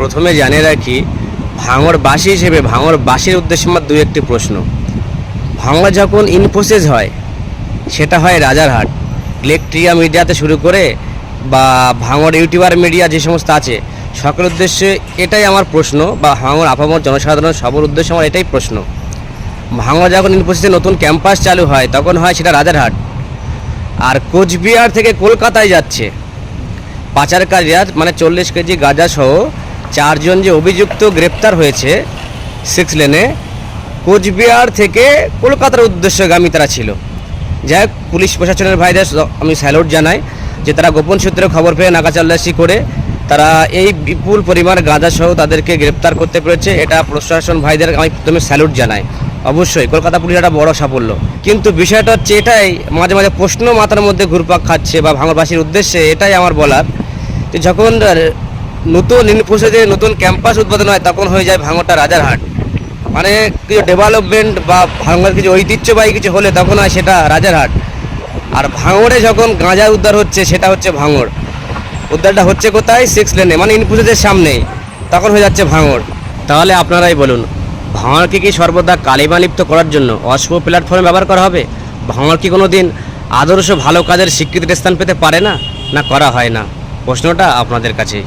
প্রথমে জানিয়ে রাখি ভাঙড়বাসী হিসেবে ভাঙড়বাসীর উদ্দেশ্যে আমার দু একটি প্রশ্ন। ভাঙড় যখন ইনফোসিস হয়, সেটা হয় রাজারহাট। ইলেকট্রিয়া মিডিয়াতে শুরু করে বা ভাঙড় ইউটিউবার মিডিয়া যে সমস্ত আছে সকল উদ্দেশ্যে এটাই আমার প্রশ্ন বা ভাঙড় আপামর জনসাধারণ সবার উদ্দেশ্যে আমার এটাই প্রশ্ন। ভাঙড় যখন ইনফোসিসে নতুন ক্যাম্পাস চালু হয়, তখন হয় সেটা রাজারহাট। আর কোচবিহার থেকে কলকাতায় যাচ্ছে। পাচারকারীরা মানে চল্লিশ কেজি গাঁজা সহ চারজন যে অভিযুক্ত গ্রেপ্তার হয়েছে সিক্স লেনে, কোচবিহার থেকে কলকাতার উদ্দেশ্যগামী তারা ছিল। যাই পুলিশ প্রশাসনের ভাইদের আমি স্যালুট জানাই যে তারা গোপন সূত্রে খবর পেয়ে নাকাচাল্লাসি করে তারা এই বিপুল পরিমাণ গাঁজা সহ তাদেরকে গ্রেপ্তার করতে পেরেছে। এটা প্রশাসন ভাইদের আমি প্রথমে স্যালুট জানাই। অবশ্যই কলকাতা পুলিশ একটা বড় সাফল্য। কিন্তু বিষয়টা হচ্ছে এটাই, মাঝে মাঝে প্রশ্ন মাথার মধ্যে ঘুরপাক খাচ্ছে বা ভাঙরবাসীর উদ্দেশ্যে এটাই আমার বলার যে যখন নতুন ইনফোসিসে নতুন ক্যাম্পাস উদ্বোধন হয়, তখন হয়ে যায় ভাঙরটা রাজারহাট মানে কিছু ডেভেলপমেন্ট বা ভাঙড়ের কিছু ঐতিহ্যবাহী কিছু হলে তখন হয় সেটা রাজারহাট আর ভাঙড়ে যখন গাঁজা উদ্ধার হচ্ছে, সেটা হচ্ছে ভাঙড় উদ্ধারটা হচ্ছে কোথায়? সিক্স লেনে মানে ইনফোসিসের সামনেই তখন হয়ে যাচ্ছে ভাঙড় তাহলে আপনারাই বলুন ভাঙড়কে কি সর্বদা কালিমা লিপ্ত করার জন্য অশুভ প্ল্যাটফর্মে ব্যবহার করা হবে? ভাঙড় কি কোনো দিন আদর্শ ভালো কাজের স্বীকৃতির স্থান পেতে পারে না? না, করা হয় না। প্রশ্নটা আপনাদের কাছেই।